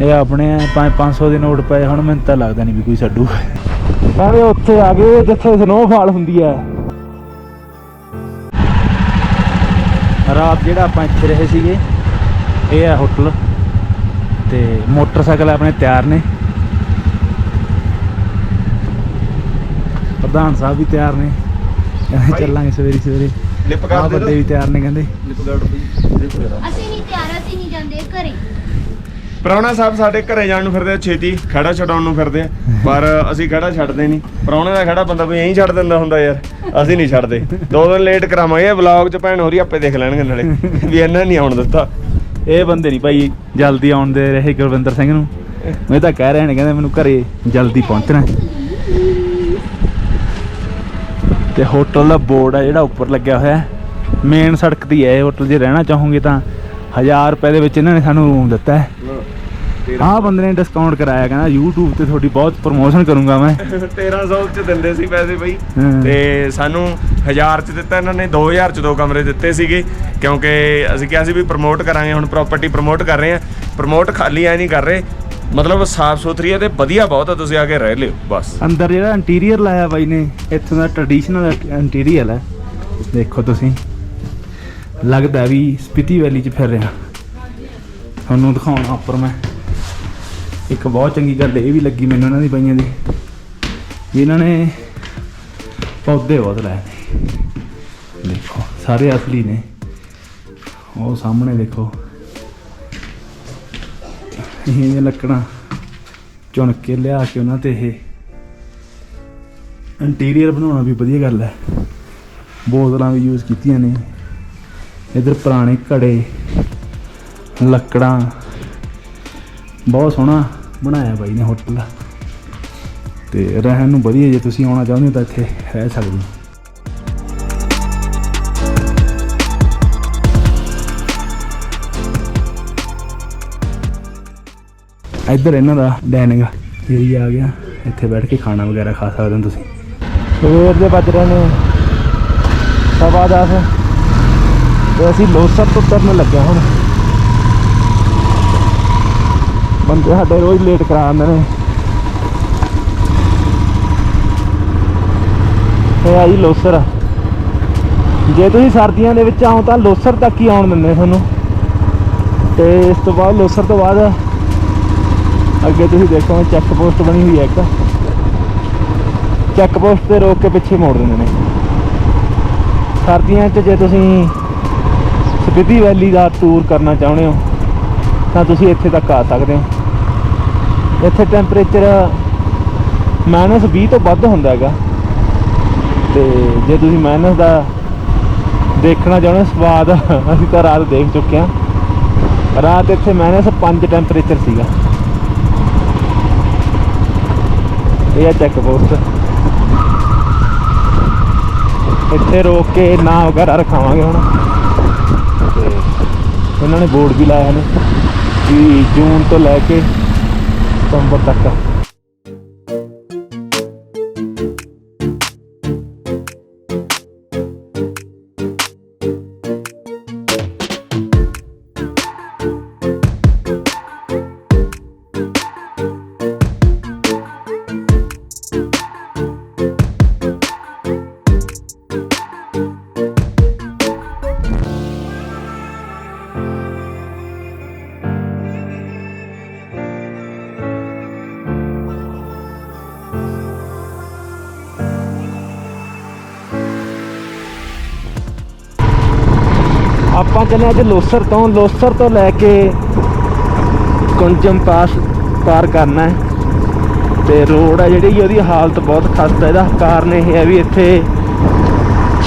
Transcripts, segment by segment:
ਇਹ ਆਪਣੇ 500 ਦੇ ਨੋਟ ਪਏ ਹੁਣ ਮੈਨੂੰ ਤਾਂ ਲੱਗਦਾ ਨਹੀਂ ਵੀ ਕੋਈ ਛੱਡੂ। ਐਵੇਂ ਉੱਥੇ ਆ ਗਏ ਜਿੱਥੇ ਸਨੋਫਾਲ ਹੁੰਦੀ ਹੈ। ਰਾਤ ਜਿਹੜਾ ਆਪਾਂ ਇੱਥੇ ਰਹੇ ਸੀਗੇ ਇਹ ਹੈ ਹੋਟਲ ਤੇ ਮੋਟਰਸਾਈਕਲ ਆਪਣੇ ਤਿਆਰ ਨੇ। ਪ੍ਰਧਾਨ ਸਾਹਿਬ ਵੀ ਤਿਆਰ ਨੇ। ਕਹਿੰਦੇ ਚੱਲਾਂਗੇ ਸਵੇਰੇ ਸਵੇਰੇ। ਲਿਪ ਬੰਦੇ ਵੀ ਤਿਆਰ ਨੇ ਕਹਿੰਦੇ। ਲਿਪ ਗਾਰਡ ਦੀ ਅਸੀਂ ਨਹੀਂ ਤਿਆਰ ਅਸੀਂ ਨਹੀਂ ਜਾਂਦੇ ਘਰੇ। ਪ੍ਰਾਹੁਣਾ ਸਾਹਿਬ ਸਾਡੇ ਘਰੇ ਜਾਣ ਨੂੰ ਫਿਰਦੇ ਆ, ਛੇਤੀ ਖੜਾ ਛਡਾਉਣ ਨੂੰ ਫਿਰਦੇ ਆ। ਪਰ ਅਸੀਂ ਖੜਾ ਛੱਡਦੇ ਨਹੀਂ। ਪ੍ਰਾਹੁਣੇ ਦਾ ਖੜਾ ਬੰਦਾ ਵੀ ਐਂ ਛੱਡ ਦਿੰਦਾ ਹੁੰਦਾ ਯਾਰ, ਅਸੀਂ ਨਹੀਂ ਛੱਡਦੇ। ਦੋ ਦਿਨ ਲੇਟ ਕਰਾਵਾਂਗੇ ਵਲੌਗ ਚ ਭੈਣ ਹੋਰੀ ਆਪੇ ਦੇਖ ਲੈਣਗੇ ਨਾਲੇ, ਵੀ ਇਹਨਾਂ ਨਹੀਂ ਆਉਣ ਦਿੱਤਾ। ਇਹ ਬੰਦੇ ਨਹੀਂ ਭਾਈ, ਜਲਦੀ ਆਉਣ ਦੇ ਰਹੇ ਗੁਰਵਿੰਦਰ ਸਿੰਘ ਨੂੰ। ਮੈਂ ਤਾਂ ਕਹਿ ਰਹੇ ਨੇ, ਕਹਿੰਦੇ ਮੈਨੂੰ ਘਰੇ ਜਲਦੀ ਪਹੁੰਚਣਾ ਤੇ ਹੋਟਲ ਦਾ ਬੋਰਡ ਹੈ ਜਿਹੜਾ ਉੱਪਰ ਲੱਗਿਆ ਹੋਇਆ ਮੇਨ ਸੜਕ ਦੀ ਹੈ ਇਹ ਹੋਟਲ ਜੇ ਰਹਿਣਾ ਚਾਹੋਗੇ ਤਾਂ 1000 ਰੁਪਏ ਦੇ ਵਿੱਚ ਇਹਨਾਂ ਨੇ ਸਾਨੂੰ ਰੂਮ ਦਿੱਤਾ ਹੈ। ਆਹ ਬੰਦੇ ਨੇ ਡਿਸਕਾਊਂਟ ਕਰਾਇਆ ਕਹਿੰਦਾ YouTube ਤੇ ਤੁਹਾਡੀ ਬਹੁਤ ਪ੍ਰਮੋਸ਼ਨ ਕਰੂੰਗਾ ਮੈਂ। 1300 ਚ ਦਿੰਦੇ ਸੀ ਪੈਸੇ ਬਈ। ਤੇ ਸਾਨੂੰ 1000 ਚ ਦਿੱਤਾ ਇਹਨਾਂ ਨੇ 2000 ਚ ਦੋ ਕਮਰੇ ਦਿੱਤੇ ਸੀਗੇ ਕਿਉਂਕਿ ਅਸੀਂ ਕਿਹਾ ਸੀ ਵੀ ਪ੍ਰਮੋਟ ਕਰਾਂਗੇ ਹੁਣ ਪ੍ਰਾਪਰਟੀ ਪ੍ਰਮੋਟ ਕਰ ਰਹੇ ਆ ਪ੍ਰਮੋਟ ਖਾਲੀ ਐ ਨਹੀਂ ਕਰ ਰਹੇ। ਮਤਲਬ ਸਾਫ਼ ਸੁਥਰੀ ਹੈ ਤੇ ਵਧੀਆ ਬਹੁਤ ਆ ਤੁਸੀਂ ਆ ਕੇ ਰਹਿ ਲਿਓ ਬਸ। ਅੰਦਰ ਜਿਹੜਾ ਇੰਟੀਰੀਅਰ ਲਾਇਆ ਬਾਈ ਨੇ ਇੱਥੋਂ ਦਾ ਟ੍ਰੈਡੀਸ਼ਨਲ ਇੰਟੀਰੀਅਰ ਹੈ। ਦੇਖੋ ਤੁਸੀਂ ਲੱਗਦਾ ਵੀ ਸਪਿਤੀ ਵੈਲੀ 'ਚ ਫਿਰ ਰਿਹਾ। ਤੁਹਾਨੂੰ ਦਿਖਾਉਣਾ ਉੱਪਰ ਮੈਂ। ਇੱਕ ਬਹੁਤ ਚੰਗੀ ਗੱਲ ਇਹ ਵੀ ਲੱਗੀ ਮੈਨੂੰ ਇਹਨਾਂ ਦੀ ਬਾਈਆਂ ਦੀ, ਵੀ ਇਹਨਾਂ ਨੇ ਪੌਦੇ ਬਹੁਤ ਲਾਏ ਨੇ। ਦੇਖੋ, ਸਾਰੇ ਅਸਲੀ ਨੇ। ਉਹ ਸਾਹਮਣੇ ਦੇਖੋ। ਇਹ ਲੱਕੜਾਂ ਚੁਣ ਕੇ ਲਿਆ ਕੇ ਉਹਨਾਂ ਤੇ ਇਹ ਇੰਟੀਰੀਅਰ ਬਣਾਉਣਾ ਵੀ ਵਧੀਆ ਗੱਲ ਹੈ। ਬੋਤਲਾਂ ਵੀ ਯੂਜ਼ ਕੀਤੀਆਂ ਨੇ। ਇਧਰ ਪੁਰਾਣੇ ਘੜੇ, ਲੱਕੜਾਂ। ਬਹੁਤ ਸੋਹਣਾ ਬਣਾਇਆ ਬਾਈ ਨੇ ਹੋਟਲ। ਤੇ ਰਹਿਣ ਨੂੰ ਵਧੀਆ ਜੇ ਤੁਸੀਂ ਆਉਣਾ ਚਾਹੁੰਦੇ ਹੋ ਤਾਂ ਇੱਥੇ ਰਹਿ ਸਕਦੇ ਹੋ ਇੱਧਰ ਇਹਨਾਂ ਦਾ ਡਾਈਨਿੰਗ ਏਰੀਆ ਆ ਗਿਆ। ਇੱਥੇ ਬੈਠ ਕੇ ਖਾਣਾ ਵਗੈਰਾ ਖਾ ਸਕਦੇ ਹੋ ਤੁਸੀਂ। ਸਵੇਰ ਦੇ ਵੱਜ ਰਹੇ ਨੇ ਸਵਾ ਦਸ। ਤੇ ਅਸੀਂ ਲੋਸਰ ਤੋਂ ਤੁਰਨ ਲੱਗਿਆ ਹੁਣ। ਬੰਦੇ ਸਾਡੇ ਰੋਜ਼ ਲੇਟ ਕਰਾ ਦਿੰਦੇ ਨੇ। ਇਹ ਆ ਜੀ ਲੋਸਰ। ਜੇ ਤੁਸੀਂ ਸਰਦੀਆਂ ਦੇ ਵਿੱਚ ਆਓ ਤਾਂ ਲੋਸਰ ਤੱਕ ਹੀ ਆਉਣ ਦਿੰਦੇ ਤੁਹਾਨੂੰ। ਤੇ ਇਸ ਤੋਂ ਬਾਅਦ ਲੋਸਰ ਤੋਂ ਬਾਅਦ ਅੱਗੇ ਤੁਸੀਂ ਦੇਖੋ ਚੈੱਕ ਪੋਸਟ ਬਣੀ ਹੋਈ ਹੈ ਇੱਕ। ਚੈੱਕ ਪੋਸਟ ਤੇ ਰੋਕ ਕੇ ਪਿੱਛੇ ਮੋੜ ਦਿੰਦੇ ਨੇ। ਸਰਦੀਆਂ 'ਚ ਜੇ ਤੁਸੀਂ ਸਪਿਤੀ ਵੈਲੀ ਦਾ ਟੂਰ ਕਰਨਾ ਚਾਹੁੰਦੇ ਹੋ, ਤਾਂ ਤੁਸੀਂ ਇੱਥੇ ਤੱਕ ਆ ਸਕਦੇ ਹੋ। ਇੱਥੇ ਟੈਂਪਰੇਚਰ ਮਾਈਨਸ 20 ਤੋਂ ਵੱਧ ਹੁੰਦਾ ਹੈਗਾ। ਤੇ ਜੇ ਤੁਸੀਂ ਮਾਈਨਸ ਦਾ ਦੇਖਣਾ ਚਾਹੁੰਦੇ ਹੋ ਸਵਾਦ ਅਸੀਂ ਤਾਂ ਰਾਤ ਦੇਖ ਚੁੱਕੇ ਹਾਂ। ਰਾਤ ਇੱਥੇ ਮਾਈਨਸ 5 ਟੈਂਪਰੇਚਰ ਸੀਗਾ। ਇਹ ਆ ਚੈੱਕ ਪੋਸਟ ਇੱਥੇ ਰੋਕ ਕੇ ਨਾਂ ਵਗੈਰਾ ਰਖਾਵਾਂਗੇ ਹੁਣ। ਤੇ ਉਹਨਾਂ ਨੇ ਬੋਰਡ ਵੀ ਲਾਇਆ ਨੇ। ਕਿ ਜੂਨ ਤੋਂ ਲੈ ਕੇ ਸਤੰਬਰ ਤੱਕ ਆਪਾਂ ਚੱਲੇ ਅੱਜ ਲੋਸਰ ਤੋਂ ਲੋਸਰ ਤੋਂ ਲੈ ਕੇ ਕੁੰਜਮ ਪਾਸ ਪਾਰ ਕਰਨਾ ਹੈ। ਤੇ ਰੋਡ ਹੈ ਜਿਹੜੀ, ਉਹਦੀ ਹਾਲਤ ਬਹੁਤ ਖਸਤਾ ਇਹਦਾ ਕਾਰਨ ਇਹ ਹੈ ਵੀ ਇੱਥੇ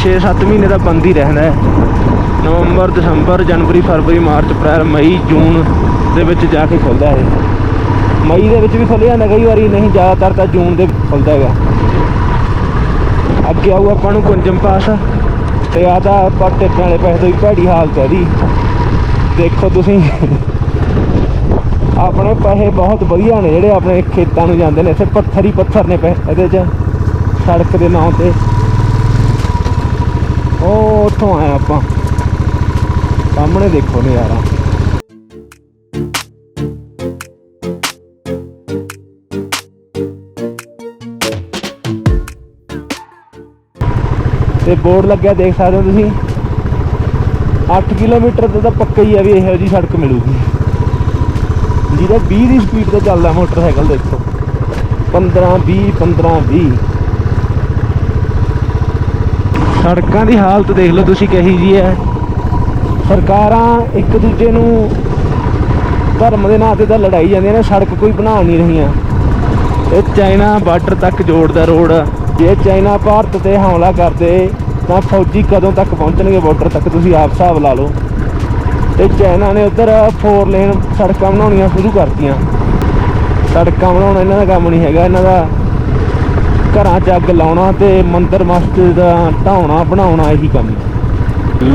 6-7 ਮਹੀਨੇ ਦਾ ਬੰਦ ਹੀ ਰਹਿਣਾ ਹੈ। ਨਵੰਬਰ, ਦਸੰਬਰ, ਜਨਵਰੀ, ਫਰਵਰੀ, ਮਾਰਚ, ਅਪ੍ਰੈਲ, ਮਈ, ਜੂਨ ਦੇ ਵਿੱਚ ਜਾ ਕੇ ਖੁੱਲਦਾ ਹੈ ਮਈ ਦੇ ਵਿੱਚ ਵੀ ਖੁੱਲ ਜਾਂਦਾ ਕਈ ਵਾਰੀ ਨਹੀਂ, ਜ਼ਿਆਦਾਤਰ ਤਾਂ ਜੂਨ ਦੇ ਖੁੱਲਦਾ ਹੈਗਾ। ਅੱਗੇ ਆਊ ਆਪਾਂ ਨੂੰ ਕੁੰਜਮ ਪਾਸ। ਤੇ ਆ ਤਾਂ ਆਪਾਂ ਟਿੱਪਣ ਵਾਲੇ ਪੈਸੇ ਤੋਂ ਹੀ ਭੈੜੀ ਹਾਲਤ ਹੈ ਦੀ ਦੇਖੋ ਤੁਸੀਂ। ਆਪਣੇ ਪੈਸੇ ਬਹੁਤ ਵਧੀਆ ਨੇ ਜਿਹੜੇ ਆਪਣੇ ਖੇਤਾਂ ਨੂੰ ਜਾਂਦੇ ਨੇ। ਇੱਥੇ ਪੱਥਰ ਹੀ ਪੱਥਰ ਨੇ ਪੈ ਇਹਦੇ 'ਚ, ਸੜਕ ਦੇ ਨਾਂ ਤੇ। ਉਹ ਉੱਥੋਂ ਆਏ ਆਪਾਂ। ਸਾਹਮਣੇ ਦੇਖੋ ਨਜ਼ਾਰਾ। ਤੇ ਬੋਰਡ ਲੱਗਿਆ, ਦੇਖ ਸਕਦੇ ਹੋ ਤੁਸੀਂ। 8 ਕਿਲੋਮੀਟਰ ਤੇ ਤਾਂ ਪੱਕਾ ਹੀ ਆ ਵੀ ਇਹੋ ਜੀ ਸੜਕ ਮਿਲੂਗੀ। ਜਿਹਦਾ 20 ਦੀ ਸਪੀਡ ਤੇ ਚੱਲਦਾ ਮੋਟਰਸਾਈਕਲ, ਦੇਖੋ। 15 20 15 20 ਸੜਕਾਂ ਦੀ ਹਾਲਤ ਦੇਖ ਲਓ ਤੁਸੀਂ ਕਹੀ ਜੀ ਹੈ। ਸਰਕਾਰਾਂ ਇੱਕ ਦੂਜੇ ਨੂੰ ਧਰਮ ਦੇ ਨਾਂ ਤੇ ਤਾਂ ਲੜਾਈ ਜਾਂਦੀਆਂ ਨੇ, ਸੜਕ ਕੋਈ ਬਣਾ ਨਹੀਂ ਰਹੀਆਂ। ਇਹ ਚਾਈਨਾ ਬਾਰਡਰ ਤੱਕ ਜੋੜਦਾ ਰੋਡ। ਜੇ ਚਾਈਨਾ ਭਾਰਤ ਤੇ ਹਮਲਾ ਕਰਦੇ ਤਾਂ ਫੌਜੀ ਕਦੋਂ ਤੱਕ ਪਹੁੰਚਣਗੇ ਬਾਰਡਰ ਤੱਕ ਤੁਸੀਂ ਆਪ ਹਿਸਾਬ ਲਾ ਲਓ। ਤੇ ਚਾਈਨਾ ਨੇ ਉਧਰ 4 ਲੇਨ ਸੜਕਾਂ ਬਣਾਉਣੀਆਂ ਸ਼ੁਰੂ ਕਰਤੀਆਂ। ਸੜਕਾਂ ਬਣਾਉਣਾ ਇਹਨਾਂ ਦਾ ਕੰਮ ਨਹੀਂ ਹੈਗਾ, ਇਹਨਾਂ ਦਾ ਘਰਾਂ 'ਚ ਅੱਗ ਲਾਉਣਾ ਤੇ ਮੰਦਰ ਮਸਜਿਦ ਦਾ ਢਾਉਣਾ, ਬਣਾਉਣਾ ਇਹੀ ਕੰਮ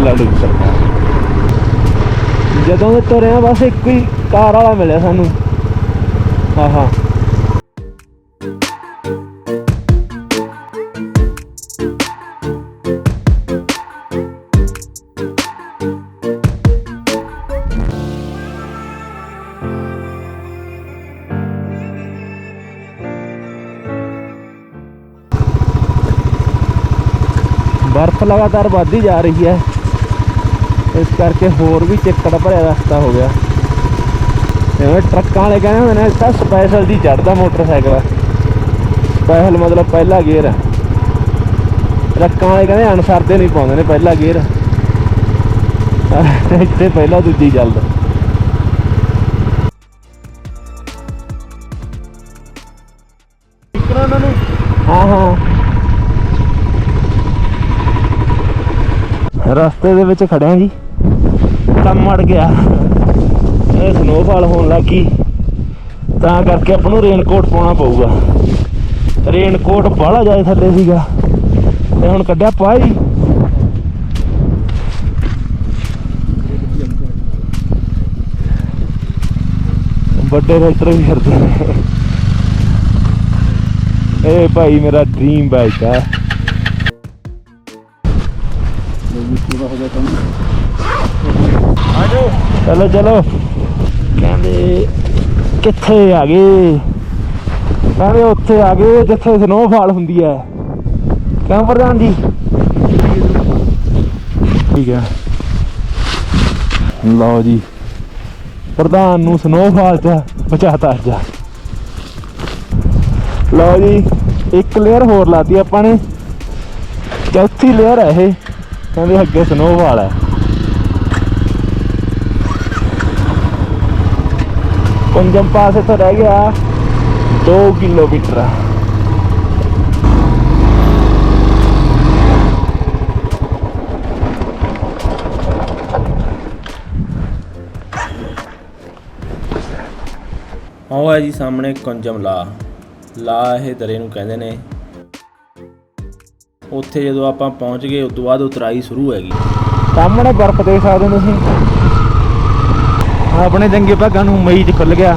ਲੜੂ ਸਰਕਾਰ ਜਦੋਂ ਦੇ ਬਸ ਇੱਕ ਹੀ ਕਾਰ ਵਾਲਾ ਮਿਲਿਆ ਸਾਨੂੰ। ਆਹਾ। ਲਗਾਤਾਰ ਵੱਧਦੀ ਜਾ ਰਹੀ ਹੈ। ਇਸ ਕਰਕੇ ਹੋਰ ਵੀ ਚਿੱਕੜ ਭਰਿਆ ਰਸਤਾ ਹੋ ਗਿਆ। ਜਿਵੇਂ ਟਰੱਕਾਂ ਵਾਲੇ ਕਹਿੰਦੇ ਹੁੰਦੇ ਨੇ ਤਾਂ ਸਪੈਸ਼ਲ ਦੀ ਚੜਦਾ ਮੋਟਰਸਾਈਕਲ। ਸਪੈਸ਼ਲ ਮਤਲਬ ਪਹਿਲਾ ਗੇਅਰ ਟਰੱਕਾਂ ਵਾਲੇ ਕਹਿੰਦੇ ਅਨਸਰ ਦੇ ਨਹੀਂ ਪਾਉਂਦੇ ਨੇ ਪਹਿਲਾ ਗੇਅਰ ਇੱਥੇ ਪਹਿਲਾ ਦੂਜੀ ਚੱਲਦਾ। ਰਸਤੇ ਦੇ ਵਿੱਚ ਖੜਿਆ ਜੀ। ਕੰਮ ਅੜ ਗਿਆ। ਇਹ ਸਨੋਫਾਲ ਹੋਣ ਲੱਗੀ ਤਾਂ ਕਰਕੇ ਆਪਾਂ ਨੂੰ ਰੇਨਕੋਟ ਪਾਉਣਾ ਪਊਗਾ। ਰੇਨਕੋਟ ਬਾਹਲਾ ਜਾਏ ਥੱਲੇ ਸੀਗਾ। ਤੇ ਹੁਣ ਕੱਢਿਆ ਪਾਈ ਵੱਡੇ ਰੈਕਟਰ ਵੀ ਫਿਰਦੇ ਨੇ। ਇਹ ਭਾਈ ਮੇਰਾ ਡ੍ਰੀਮ ਬਾਈਕ ਆ। ਚਲੋ ਚਲੋ। ਕਹਿੰਦੇ, ਕਿੱਥੇ ਆ ਗਏ? ਕਹਿੰਦੇ, ਉੱਥੇ ਆ ਗਏ, ਜਿੱਥੇ ਸਨੋਫਾਲ ਹੁੰਦੀ ਹੈ। ਕਿਉਂ ਪ੍ਰਧਾਨ ਜੀ? ਠੀਕ ਹੈ। ਲਓ ਜੀ। ਪ੍ਰਧਾਨ ਨੂੰ ਸਨੋਫਾਲ ਚ ਪਹੁੰਚਾਤਾ ਅੱਜ। ਲਓ ਜੀ, ਇੱਕ ਲੇਅਰ ਹੋਰ ਲਾਤੀ ਆਪਾਂ ਨੇ। ਚੌਥੀ ਲੇਅਰ ਹੈ ਇਹ। ਕਹਿੰਦੇ ਅੱਗੇ ਸਨੋਫਾਲ ਹੈ। ਕੁੰਜਮ ਪਾਸ ਇੱਥੋਂ ਰਹਿ ਗਿਆ 2 ਕਿਲੋਮੀਟਰ ਉਹ ਹੈ ਜੀ ਸਾਹਮਣੇ ਕੁੰਜਮ ਲਾ। ਲਾ ਇਹ ਦਰੇ ਨੂੰ ਕਹਿੰਦੇ ਨੇ। ਉੱਥੇ ਜਦੋਂ ਆਪਾਂ ਪਹੁੰਚ ਗਏ ਉਸ ਤੋਂ ਬਾਅਦ ਉਤਰਾਈ ਸ਼ੁਰੂ ਹੈਗੀ। ਸਾਹਮਣੇ ਬਰਫ਼ ਦੇਖ ਸਕਦੇ ਹੋ ਤੁਸੀਂ। ਆਪਣੇ ਚੰਗੇ ਭਾਗਾਂ ਨੂੰ ਮਈ 'ਚ ਖੁੱਲ ਗਿਆ।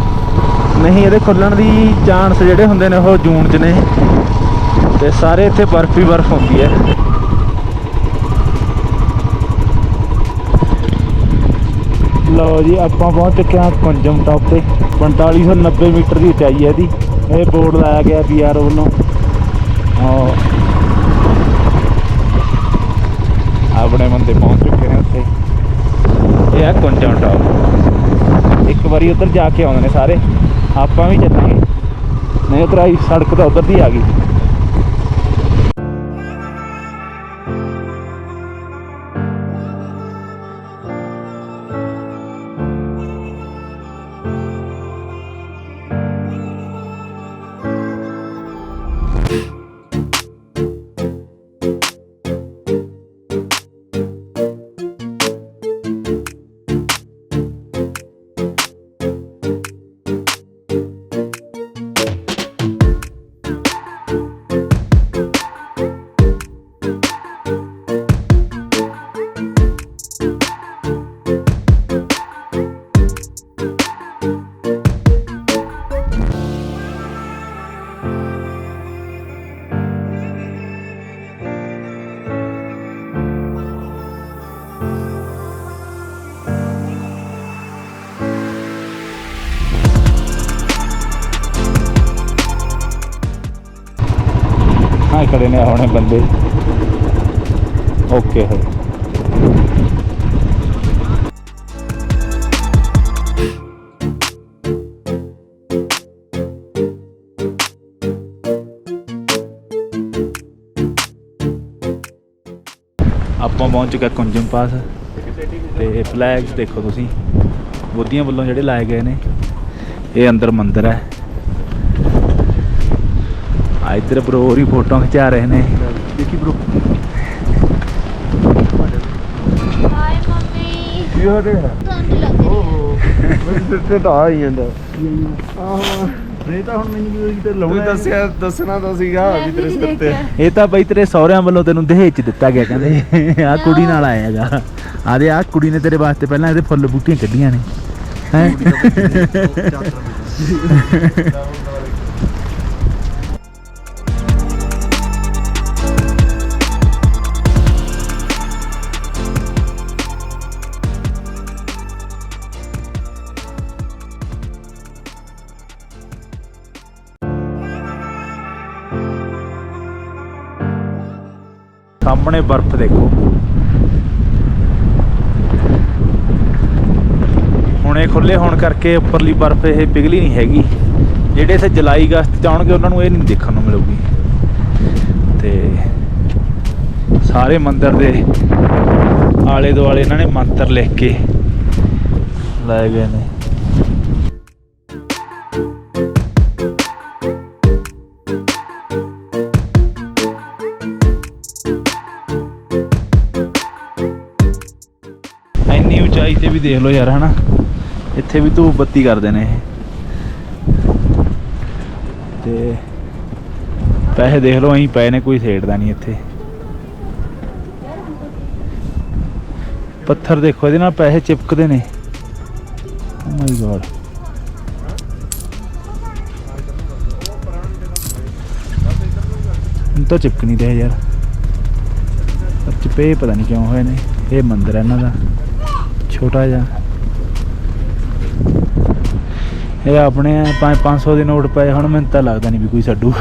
ਨਹੀਂ, ਇਹਦੇ ਖੁੱਲਣ ਦੀ ਚਾਂਸ ਜਿਹੜੇ ਹੁੰਦੇ ਨੇ ਉਹ ਜੂਨ 'ਚ ਨੇ। ਤੇ ਸਾਰੇ ਇੱਥੇ ਬਰਫ਼ ਹੀ ਬਰਫ਼ ਹੁੰਦੀ ਹੈ। ਲਓ ਜੀ, ਆਪਾਂ ਪਹੁੰਚ ਚੁੱਕੇ ਹਾਂ ਕੁੰਜਮ ਟਾਪ ਤੇ। 4590 ਮੀਟਰ ਦੀ ਉਚਾਈ ਹੈ ਇਹਦੀ। ਇਹ ਬੋਰਡ ਲਾਇਆ ਗਿਆ ਪੀਆਰਓ ਵੱਲੋਂ। ਔਰ ਆਪਣੇ ਬੰਦੇ ਪਹੁੰਚ ਚੁੱਕੇ ਨੇ ਉੱਥੇ ਇਹ ਆ ਕੁੰਜਮ ਟਾਪ ਇੱਕ ਵਾਰੀ ਉੱਧਰ ਜਾ ਕੇ ਆਉਂਦੇ ਨੇ ਸਾਰੇ। ਆਪਾਂ ਵੀ ਚੱਲਾਂਗੇ। ਨਹੀਂ, ਉਧਰ ਆਈ, ਸੜਕ ਤਾਂ ਉਧਰ ਦੀ ਆ ਗਈ। ਹਾਂ ਨੇ ਆਪਣੇ ਬੰਦੇ। ਓਕੇ ਹੈ ਆਪਾਂ ਪਹੁੰਚ ਚੁੱਕੇ ਕੁੰਜਮ ਪਾਸ। ਤੇ ਫਲੈਗਸ ਦੇਖੋ ਤੁਸੀਂ। ਬੋਧੀਆਂ ਵੱਲੋਂ ਜਿਹੜੇ ਲਾਏ ਗਏ ਨੇ, ਇਹ ਅੰਦਰ ਮੰਦਿਰ ਹੈ। ਇੱਧਰ ਬਰੋ ਹੋਰੀ ਫੋਟੋਆਂ ਖਿਚਾ ਰਹੇ ਨੇ। ਦੇਖੀ ਬਰੋ ਹਾਏ ਮੰਮੀ। ਕੀ ਹੋ ਰਿਹਾ? ਧੁੰਦ ਲੱਗ ਰਹੀ ਹੈ। ਮੇਰੇ ਸਿਰ ਤੇ ਤਾਂ ਆ ਹੀ ਜਾਂਦਾ। ਆਹੋ। ਨਹੀਂ ਤਾਂ ਹੁਣ ਮੈਨੂੰ ਵੀ ਤੇ ਤੂੰ ਦੱਸਿਆ ਦੱਸਣਾ ਤਾਂ ਸੀਗਾ ਮੈਂ ਵੀ ਤੇਰੇ ਵੀ ਸਿਰ ਤੇ। ਦੇਖਿਆ। ਇਹ ਤਾਂ ਬਈ ਤੇਰੇ ਸਹੁਰਿਆਂ ਵੱਲੋਂ ਤੈਨੂੰ ਦਹੇਜ ਚ ਦਿੱਤਾ ਗਿਆ ਕਹਿੰਦੇ। ਆਹ ਕੁੜੀ ਨਾਲ ਆਏਗਾ ਆਦੇ ਆਹ ਕੁੜੀ ਨੇ ਤੇਰੇ ਵਾਸਤੇ ਪਹਿਲਾਂ ਇਹਦੇ ਫੁੱਲ ਬੂਟੀਆਂ ਕੱਢੀਆਂ ਨੇ। ਹੈ? ਸਾਹਮਣੇ ਬਰਫ਼ ਦੇਖੋ। ਹੁਣੇ ਖੁੱਲੇ ਹੋਣ ਕਰਕੇ ਉੱਪਰਲੀ ਬਰਫ਼ ਇਹ ਪਿਘਲੀ ਨਹੀਂ ਹੈਗੀ। ਜਿਹੜੇ ਇੱਥੇ ਜੁਲਾਈ ਅਗਸਤ ਚ ਆਉਣਗੇ, ਉਹਨਾਂ ਨੂੰ ਇਹ ਨਹੀਂ ਦੇਖਣ ਨੂੰ ਮਿਲੂਗੀ। ਤੇ ਸਾਰੇ ਮੰਦਿਰ ਦੇ ਆਲੇ ਦੁਆਲੇ ਇਹਨਾਂ ਨੇ ਮੰਤਰ ਲਿਖ ਕੇ ਲਾਏ ਗਏ ਨੇ। ਵੀ ਦੇਖ ਲਓ ਯਾਰ, ਹਨਾ? ਇੱਥੇ ਵੀ ਧੂਪ ਬੱਤੀ ਕਰਦੇ ਨੇ ਇਹ। ਤੇ ਪੈਸੇ ਦੇਖ ਲਓ ਐਂ ਪਏ ਨੇ, ਕੋਈ ਛੇੜਦਾ ਨਹੀਂ ਇੱਥੇ। ਪੱਥਰ ਦੇਖੋ, ਇਹਦੇ ਨਾਲ ਪੈਸੇ ਚਿਪਕਦੇ ਨੇ। ਓ ਮਾਈ ਗॉड ਤਾਂ ਚਿਪਕ ਨਹੀਂ ਰਿਹਾ ਯਾਰ। ਚਿਪੇ ਪਤਾ ਨਹੀਂ ਕਿਉਂ ਹੋਏ ਨੇ। ਇਹ ਮੰਦਿਰ ਹੈ ਇਹਨਾਂ ਦਾ। ਛੋਟਾ ਜਿਹਾ। ਇਹ ਆਪਣੇ 500 ਦੇ ਨੋਟ ਪਏ, ਹੁਣ ਮੈਨੂੰ ਤਾਂ ਲੱਗਦਾ ਨਹੀਂ ਵੀ ਕੋਈ ਛੱਡੂ।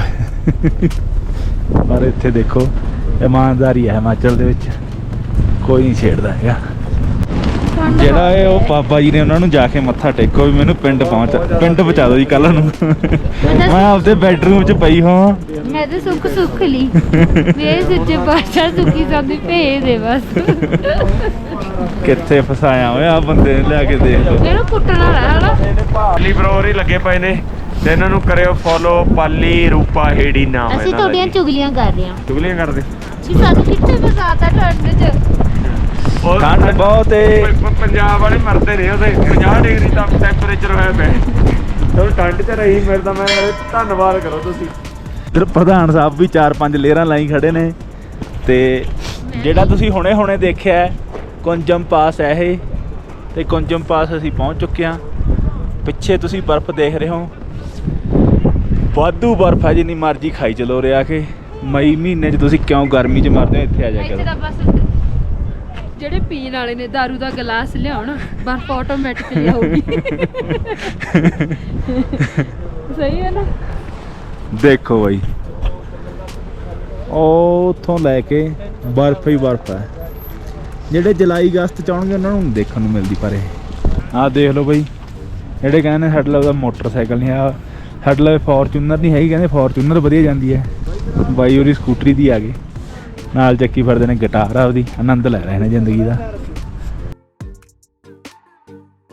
ਪਰ ਇੱਥੇ ਦੇਖੋ, ਇਮਾਨਦਾਰੀ ਹੈ ਹਿਮਾਚਲ ਦੇ ਵਿੱਚ। ਕੋਈ ਨਹੀਂ ਛੇੜਦਾ ਹੈਗਾ। ਜਿਹੜਾ ਇਹ ਉਹ ਬਾਬਾ ਜੀ ਨੇ ਉਹਨਾਂ ਨੂੰ ਜਾ ਕੇ ਮੱਥਾ ਟੇਕੋ ਵੀ ਮੈਨੂੰ ਪਿੰਡ ਪਹੁੰਚ ਪਿੰਡ ਪਹੁੰਚਾ ਦਿਓ ਜੀ ਕੱਲ ਨੂੰ। ਮੈਂ ਆਪਦੇ ਬੈਡਰੂਮ 'ਚ ਪਈ ਹਾਂ। ਮੈਂ ਤਾਂ ਸੁੱਖ ਸੁੱਖ ਲਈ। ਮੇਰੇ ਸੱਚੇ ਪਾਤਸ਼ਾਹ ਸੁੱਖੀ ਸੰਦੀ ਭੇਜ ਦੇ ਬਸ। ਕਿੱਥੇ ਫਸਾਇਆ ਓਏ ਆ ਬੰਦੇ ਨੇ ਲਿਆ ਕੇ ਦੇਖ ਲਓ। ਇਹਨੂੰ ਕੁੱਟਣ ਵਾਲਾ ਹੈ ਨਾ ਪਾਲੀ ਬਰੋਰ ਹੀ ਲੱਗੇ ਪਏ ਨੇ ਤੇ ਇਹਨਾਂ ਨੂੰ ਕਰਿਓ ਫੋਲੋ ਪਾਲੀ ਰੂਪਾ ਹੇੜੀ ਨਾਮ ਹੈ ਅਸੀਂ ਤੁਹਾਡੀਆਂ। ਚੁਗਲੀਆਂ ਕਰ ਰਹੇ ਹਾਂ। ਚੁਗਲੀਆਂ ਕਰਦੇ? ਜੀ ਸਾਨੂੰ ਕਿੱਥੇ ਫਸਾਤਾ ਠੰਡ 'ਚ? ਠੰਡ ਬਹੁਤ ਏ। ਪ- ਪੰਜਾਬ ਵਾਲੇ ਮਰਦੇ ਨੇ ਉਹਦੇ। 50 ਡਿਗਰੀ ਤੱਕ ਟੈਂਪਰੇਚਰ ਹੋਇਆ ਪਿਆ ਚਲੋ ਠੰਡ 'ਚ ਰਹੀ ਫਿਰ ਤਾਂ ਮੈਂ ਧੰਨਵਾਦ ਕਰੋ ਤੁਸੀਂ। ਇੱਧਰ ਪ੍ਰਧਾਨ ਸਾਹਿਬ ਵੀ ਚਾਰ ਪੰਜ ਲੇਅਰਾਂ ਲਾਈ ਖੜੇ ਨੇ। ਤੇ ਜਿਹੜਾ ਤੁਸੀਂ ਹੁਣੇ ਹੁਣੇ ਦੇਖਿਆ ਹੈ, ਕੁੰਜਮ ਪਾਸ ਹੈ ਇਹ। ਤੇ ਕੁੰਜਮ ਪਾਸ ਅਸੀਂ ਪਹੁੰਚ ਚੁੱਕੇ ਹਾਂ। ਪਿੱਛੇ ਤੁਸੀਂ ਬਰਫ਼ ਦੇਖ ਰਹੇ ਹੋ। ਵਾਧੂ ਬਰਫ਼ ਹੈ ਜਿੰਨੀ ਮਰਜ਼ੀ ਖਾਈ ਚਲੋ ਰਿਆ ਕਿ। ਮਈ ਮਹੀਨੇ 'ਚ ਤੁਸੀਂ ਕਿਉਂ ਗਰਮੀ 'ਚ ਮਰਦੇ ਹੋ ਇੱਥੇ ਆ ਜਾ ਇੱਥੇ ਤਾਂ ਬਸ ਜਿਹੜੇ ਪੀਣ ਵਾਲੇ ਨੇ दारू ਦਾ ਗਲਾਸ ਲਿਆਉਣ, ਬਰਫ ਆਟੋਮੈਟਿਕਲੀ ਆਊਗੀ। ਸਹੀ ਹੈ ਨਾ? ਦੇਖੋ ਬਾਈ। ਉਹ ਉਥੋਂ ਲੈ ਕੇ ਬਰਫ਼ ਹੀ ਬਰਫ਼ ਹੈ। ਜਿਹੜੇ ਜੁਲਾਈ ਅਗਸਤ ਚ ਆਉਣਗੇ, ਉਹਨਾਂ ਨੂੰ ਦੇਖਣ ਨੂੰ ਮਿਲਦੀ ਪਰ ਇਹ। ਆਹ ਦੇਖ ਲਓ ਬਾਈ। ਜਿਹੜੇ ਕਹਿੰਦੇ ਨੇ ਸਾਡੇ ਲਵੇ ਮੋਟਰਸਾਈਕਲ ਨਹੀਂ ਆ, ਸਾਡੇ ਲਵੇ ਫੋਰਚੂਨਰ ਨਹੀਂ ਹੈਗੀ, ਕਹਿੰਦੇ ਫੋਰਚੂਨਰ ਵਧੀਆ ਜਾਂਦੀ ਹੈ। ਬਾਈ ਉਹਦੀ ਸਕੂਟਰੀ ਦੀ ਆ ਗਈ। ਨਾਲ ਚੱਕੀ ਫਿਰਦੇ ਨੇ ਗਿਟਾਰ ਆ ਉਹਦੀ ਆਨੰਦ ਲੈ ਰਹੇ ਨੇ ਜ਼ਿੰਦਗੀ ਦਾ।